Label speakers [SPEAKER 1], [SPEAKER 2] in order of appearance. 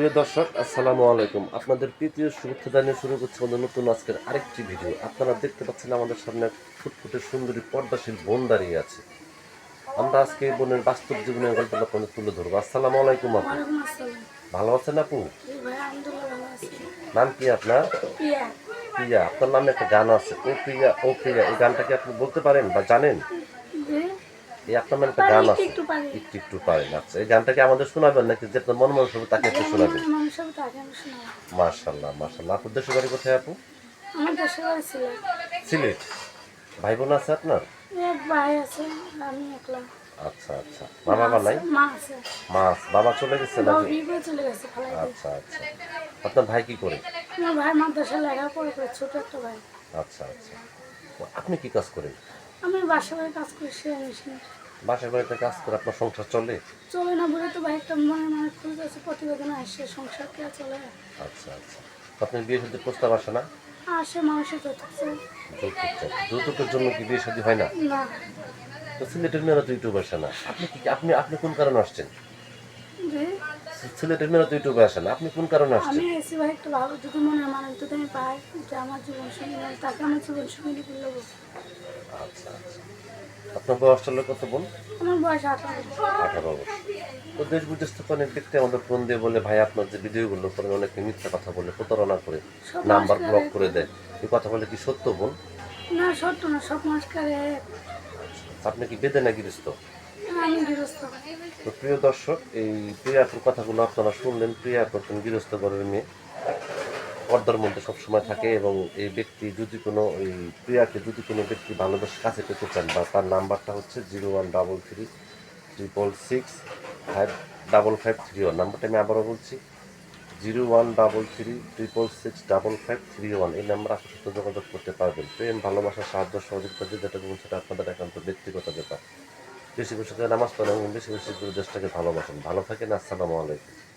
[SPEAKER 1] প্রিয় দর্শক আসসালামু আলাইকুম। আপনাদের তৃতীয় শুভেচ্ছা জানিয়ে শুরু করছে আমাদের নতুন আজকের আরেকটি ভিডিও। আপনারা দেখতে পাচ্ছেন আমাদের সামনে এক ফুটফুটে সুন্দরী পর্দাশীল বোন দাঁড়িয়ে আছে। আমরা আজকে এই বোনের বাস্তব জীবনের গল্পটা আপনাদের তুলে ধরবো। আসসালামু আলাইকুম আপু। ভালো আছেন আপু? নাম কি আপনার?
[SPEAKER 2] প্রিয়া।
[SPEAKER 1] আপনার নামে একটা গান আছে ও প্রিয়া ও প্রিয়া। এই গানটা কি আপনি বলতে পারেন বা জানেন? এই আপনার নামে একটা গান আছে।
[SPEAKER 2] একটু
[SPEAKER 1] একটু পারেন আচ্ছা এই গানটাকে আমাদের শোনাবেন নাকি? যে আপনার মন মানুষ হবে তাকে একটু শোনাবেন। মার্শাল্লাহ মার্শাল্লাহ আপনার দেশের বাড়ি কোথায় আপু?
[SPEAKER 2] আমার বাড়ি
[SPEAKER 1] সিলেট। ভাই বোন আছে আপনার?
[SPEAKER 2] ভাই আছে আমি একলা।
[SPEAKER 1] আচ্ছা আচ্ছা। মা বাবা নাই?
[SPEAKER 2] মা
[SPEAKER 1] বাবা চলে গেছে নাকি?
[SPEAKER 2] চলে গেছে
[SPEAKER 1] আচ্ছা আচ্ছা। আপনার ভাই কি করে?
[SPEAKER 2] আমার ভাই মাদ্রাসা লেখাপড়া করে ছোট একটা ভাই।
[SPEAKER 1] আচ্ছা আচ্ছা। আপনি কি কাজ করেন?
[SPEAKER 2] আমি বাসা বাড়ি কাজ করি সে মেশিন
[SPEAKER 1] বাসার বাড়িতে কাজ করে আপনার সংসার চলে?
[SPEAKER 2] চলে না বলে তো ভাই একটা মনে মনে খুঁজতেছে প্রতিবেদন আসছে সংসার কে চলে?
[SPEAKER 1] আচ্ছা আচ্ছা। আপনার বিয়ে শাদীর প্রস্তাব আসে না?
[SPEAKER 2] আসে মানুষের
[SPEAKER 1] চাই। যৌতুকের জন্য কি বিয়ে শাদী হয় না?
[SPEAKER 2] না।
[SPEAKER 1] তো সিলেটের মেয়েরা তো ইউটিউবে আসে না। আপনি কি আপনি আপনি কোন কারণে আসছেন?
[SPEAKER 2] জি।
[SPEAKER 1] সিলেটের মেয়েরা তো ইউটিউবে আসে না। আপনি কোন কারণে আসছেন?
[SPEAKER 2] আমি এসে ভাই একটা ভালো যদি মনে মানে যদি আমি পাই যে আমার জীবন সঙ্গী নয়, তাকে আমার জীবন সঙ্গী করে নেব
[SPEAKER 1] আচ্ছা আচ্ছা। আপনার বয়স চলে কত বোন?
[SPEAKER 2] আমার বয়স আঠারো
[SPEAKER 1] তো দেশ বিদেশ থেকে অনেক ব্যক্তি আমাদের ফোন দিয়ে বলে ভাই আপনার যে ভিডিওগুলো করেন অনেক মিথ্যা কথা বলে প্রতারণা করে নাম্বার ব্লক করে দেয়। এই কথা বলে কি সত্য বোন?
[SPEAKER 2] না সত্য না সব মানুষকে এক।
[SPEAKER 1] আপনি কি বেদে না গৃহস্থ
[SPEAKER 2] আমি গৃহস্থ?
[SPEAKER 1] তো প্রিয় দর্শক, এই প্রিয়াপুর কথাগুলো আপনারা শুনলেন। প্রিয়াপুর একজন গৃহস্থ ঘরের মেয়ে। পর্দার মধ্যে সবসময় থাকে এবং এই ব্যক্তি যদি কোনো, এই প্রিয়াকে যদি কোনো ব্যক্তি ভালোবাসে, কাছে পেতে চান বা তার নাম্বারটা হচ্ছে zero one double three triple six five double five three one. নাম্বারটা আমি আবারও বলছি, zero one double three triple six double five three one. এই নাম্বার আপনার সাথে যোগাযোগ করতে পারবেন। প্রেম, ভালোবাসা, সাহায্য, সহযোগিতা যেটা বলুন সেটা আপনাদের একান্ত ব্যক্তিগত ব্যাপার। বেশি বেশি করে নামাজ পড়েন এবং বেশি বেশি করে দেশটাকে ভালোবাসেন। ভালো থাকেন, আসসালামু আলাইকুম।